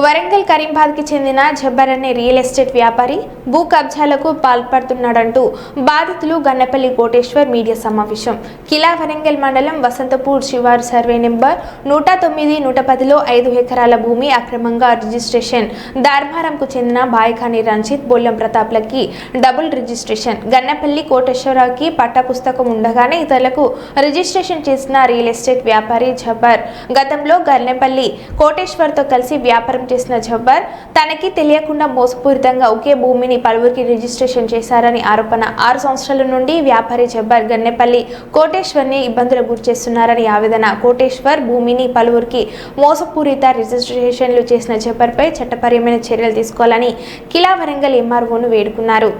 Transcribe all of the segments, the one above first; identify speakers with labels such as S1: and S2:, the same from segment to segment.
S1: వరంగల్ కరీంబాద్కి చెందిన జబ్బర్ అనే real estate వ్యాపారి భూ కబ్జాలకు పాల్పడుతున్నాడంటూ బాధితులు గన్నపల్లి కోటేశ్వర్ మీడియా సమావేశం. కిలా వరంగల్ మండలం వసంతపూర్ శివారు సర్వే నెంబర్ నూట తొమ్మిది నూట పదిలో ఐదు ఎకరాల భూమి అక్రమంగా రిజిస్ట్రేషన్. ధర్మారంకు చెందిన బాయకాని రంజిత్ బొల్లం ప్రతాప్లకి డబుల్ రిజిస్ట్రేషన్. గన్నపల్లి కోటేశ్వరరావుకి పట్ట పుస్తకం ఉండగానే ఇతరులకు రిజిస్ట్రేషన్ చేసిన రియల్ ఎస్టేట్ వ్యాపారి జబ్బర్. గతంలో గన్నెపల్లి కోటేశ్వర్తో కలిసి వ్యాపారం చేసిన జబ్బర్ తనకి తెలియకుండా మోసపూరితంగా ఒకే భూమిని పలువురికి రిజిస్ట్రేషన్ చేశారని ఆరోపణ. ఆరు సంవత్సరాల నుండి వ్యాపారి జబ్బర్ గన్నెపల్లి కోటేశ్వర్ని ఇబ్బందులకు గురి చేస్తున్నారని ఆవేదన. కోటేశ్వర్ భూమిని పలువురికి మోసపూరిత రిజిస్ట్రేషన్లు చేసిన జబ్బర్పై చట్టపరమైన చర్యలు తీసుకోవాలని కిలా వరంగల్ ఎంఆర్ఓను వేడుకున్నారు.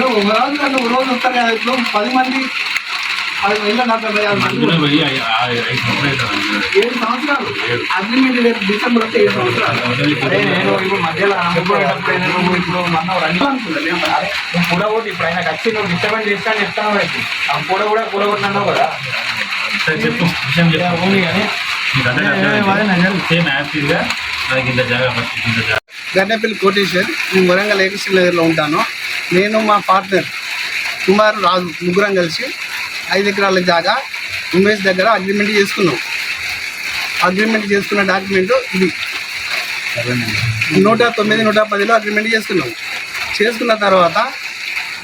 S2: రోజు కాదు, ఒక రోజు వస్తారు కదా ఇప్పుడు పది మంది ఏడు సంవత్సరాలు? అగ్రిమెంట్ రేపు డిసెంబర్ వస్తే ఏడు సంవత్సరాలు.
S3: అవతలి
S4: అదే నేను ఇప్పుడు మధ్యలో ఇప్పుడు మనం రన్నింగ్
S2: అనుకుంటా నేను
S4: అరే నువ్వు ఇప్పుడు ఆయన వచ్చి నువ్వు డిస్టర్బెన్స్ చేస్తా అని చెప్తాను వాడికి. ఆ కూడ కూడా కూడగొట్టినావు కదా.
S3: సరే చెప్పు. విషయం చెప్పు.
S4: ఓన్లీ
S2: గన్నెపల్లి కోటేశ్వర్ నేను వరంగల్ ఏకశ్రీ నగర్లో ఉంటాను. నేను మా పార్ట్నర్ కుమార్ రాజు ముగ్గురం కలిసి ఐదు ఎకరాల జాగా ఉమేష్ దగ్గర అగ్రిమెంట్ చేసుకున్నాం. అగ్రిమెంట్ చేసుకున్న డాక్యుమెంట్ ఇది. నూట తొమ్మిది నూట పదిలో అగ్రిమెంట్ చేసుకున్నాం. చేసుకున్న తర్వాత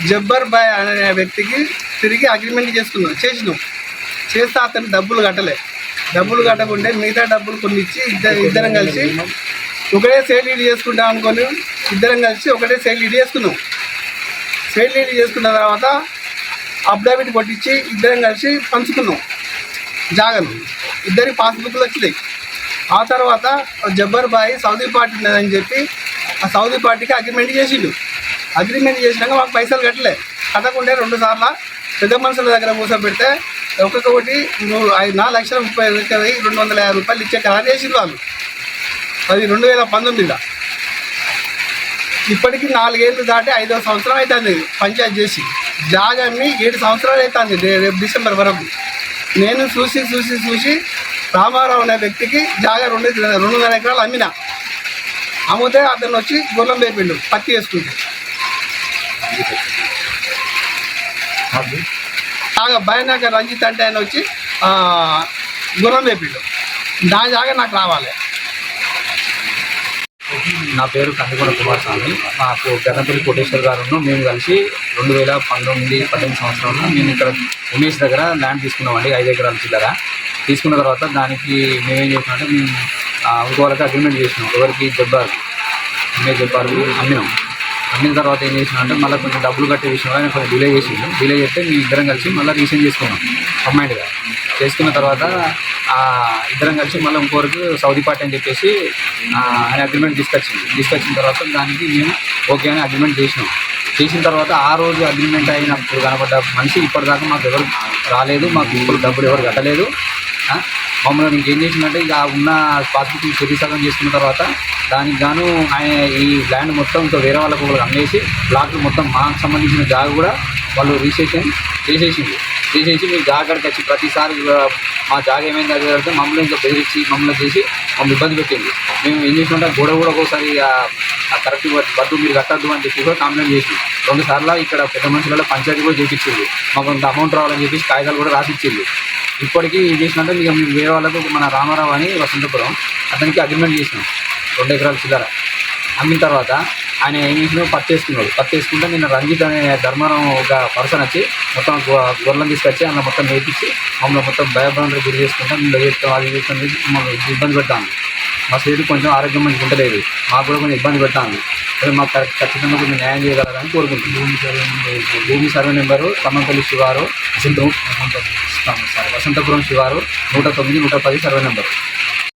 S2: జబ్బర్ బాయ్ అనే వ్యక్తికి తిరిగి అగ్రిమెంట్ చేసుకున్నాం చేసినాం. చేస్తే అతను డబ్బులు కట్టలే. డబ్బులు కట్టకుంటే మిగతా డబ్బులు కొన్ని ఇచ్చి ఇద్దరు ఇద్దరం కలిసి ఒకటే సేల్ లీడ్ చేసుకుంటాం అనుకొని ఇద్దరం కలిసి ఒకటే సేల్ లీడ్ చేసుకున్నాం. సేల్ లీడ్ చేసుకున్న తర్వాత అఫిడవిట్ కొట్టించి ఇద్దరం కలిసి పంచుకున్నాం. జాగను ఇద్దరి పాస్బుక్లు వచ్చినాయి. ఆ తర్వాత జబ్బర్ బాయ్ సౌదీ పార్టీ ఉన్నదని చెప్పి ఆ సౌదీ పార్టీకి అగ్రిమెంట్ చేసిండు. అగ్రిమెంట్ చేసినాక మాకు పైసలు కట్టలే. కట్టకుంటే రెండు సార్లు పెద్ద మనుషుల దగ్గర కూర్చోబెడితే ఒక్కొక్కటి నువ్వు ఐదు నాలుగు లక్షల ముప్పై వెయ్యి రెండు వందల యాభై రూపాయలు ఇచ్చే ఖరారు చేసిండు వాళ్ళు. అది రెండు వేల పంతొమ్మిదిలో. ఇప్పటికి నాలుగేళ్ళు దాటి ఐదో సంవత్సరం అవుతుంది పంచాయతీ చేసి. జాగాన్ని ఏడు సంవత్సరాలు అవుతుంది. రేపు డిసెంబర్ వరకు. నేను చూసి చూసి చూసి రామారావు అనే వ్యక్తికి జాగా రెండు రెండున్నర ఎకరాలు అమ్మిన. అమ్మితే అతను వచ్చి గుర్రం వేపిండు పత్తి వేసుకుంటే. బాగా భయానక రంజిత్ అంటే ఆయన వచ్చి గుర్రం వేపిండు దాని జాగా నాకు రావాలి.
S4: నా పేరు కందికొండ కుమార్ స్వామి మాకు గన్నపల్లి కోటేశ్వర్ గారు మేము కలిసి రెండు వేల పంతొమ్మిది పద్దెనిమిది సంవత్సరంలో మేము ఇక్కడ ఉమేష్ దగ్గర ల్యాండ్ తీసుకున్నామండి ఐదు ఎకరాల చిల్లర. తీసుకున్న తర్వాత దానికి మేమేం చేసినామంటే మేము ఆ, ఇంకో వాళ్ళకి అగ్రిమెంట్ చేసినాం. ఎవరికి జబ్బార్ ఉమేష్ జబ్బార్ అమ్మినాం. అమ్మిన తర్వాత ఏం చేసిన అంటే మళ్ళీ కొంచెం డబ్బులు కట్టే విషయంలో ఆయన కొంచెం డిలే చేసిండు. డిలే చేస్తే మేము ఇద్దరం కలిసి మళ్ళీ రీసెంట్ చేసుకున్నాం కంబైన్డ్గా చేసుకున్న తర్వాత ఇద్దరం కలిసి మళ్ళీ ఇంకోరకు సౌదీ పార్టీ అని చెప్పేసి ఆయన అగ్రిమెంట్ తీసుకొచ్చింది. తీసుకొచ్చిన తర్వాత దానికి మేము ఓకే అని అగ్రిమెంట్ చేసినాం. చేసిన తర్వాత ఆ రోజు అగ్రిమెంట్ అయినప్పుడు కనబడ్డ మనిషి ఇప్పటిదాకా మాకు ఎవరు రాలేదు మాకు ఇప్పుడు డబ్బులు ఎవరు కట్టలేదు. మమ్మల్ని మమ్మల్ని ఏం చేసిందంటే ఇక ఉన్న పాస్బుక్ చెరి సగం చేసుకున్న తర్వాత దానికి గాను ఆయన ఈ ల్యాండ్ మొత్తం ఇంకా వేరే వాళ్ళకు ఒకరికి అమ్మేసి ప్లాట్లు మొత్తం మాకు సంబంధించిన జాగా కూడా వాళ్ళు రిజిస్ట్రేషన్ చేసేసింది చేసేసి మీ జాగాడికి వచ్చి ప్రతిసారి మా జాగా ఏమైంది అది అంటే మమ్మల్ని ఇంకా బెదిరించి మమ్మల్ని చేసి మమ్మల్ని ఇబ్బంది పెట్టింది మేము ఏం చేసినామంటే గోడ కూడా ఒకసారి కరెక్ట్ బట్టు మీరు కట్టద్దు అని చెప్పి కూడా కంప్లైంట్ చేసి రెండు సార్లు ఇక్కడ పెద్ద మనుషులలో పంచాయతీ కూడా చేపించింది మాకు కొంత అమౌంట్ రావాలని చెప్పేసి కాగితాలు కూడా రాసిచ్చింది ఇప్పటికీ ఏం చేసినట్టే ఇక మేము వేరే వాళ్ళకు మన రామారావు అని వసంతపురం అతనికి అగ్రిమెంట్ చేసినాం. రెండు ఎకరాల చిల్లర. అమ్మిన తర్వాత ఆయన ఏం చేసినాడు? పత్తి వేసుకున్నాడు. పత్తి వేసుకుంటే నిన్న రంజిత్ అనే ధర్మారం ఒక పర్సన్ వచ్చి మొత్తం గొ- గొర్రెలను తీసుకొచ్చి అందులో మొత్తం నేర్పించి మమ్మల్ని మొత్తం భయభ్రాంతులు గురి చేసుకుంటాం. మేము చేస్తాం అది చేస్తాం మమ్మల్ని ఇబ్బంది పెడతాను. మా సైడ్ కొంచెం ఆరోగ్యం మంచిగా ఉండలేదు. మాకు కూడా కొంచెం ఇబ్బంది పెడతాను మాకు కరెక్ట్ ఖచ్చితంగా కొంచెం న్యాయం చేయగలరని కోరుకుంటున్నాం. భూమి సర్వే భూమి సర్వే నెంబరు ఖమ్మంపల్లి శివారు వసంతపురం శివారు నూట తొమ్మిది నూట పది సర్వే నెంబరు.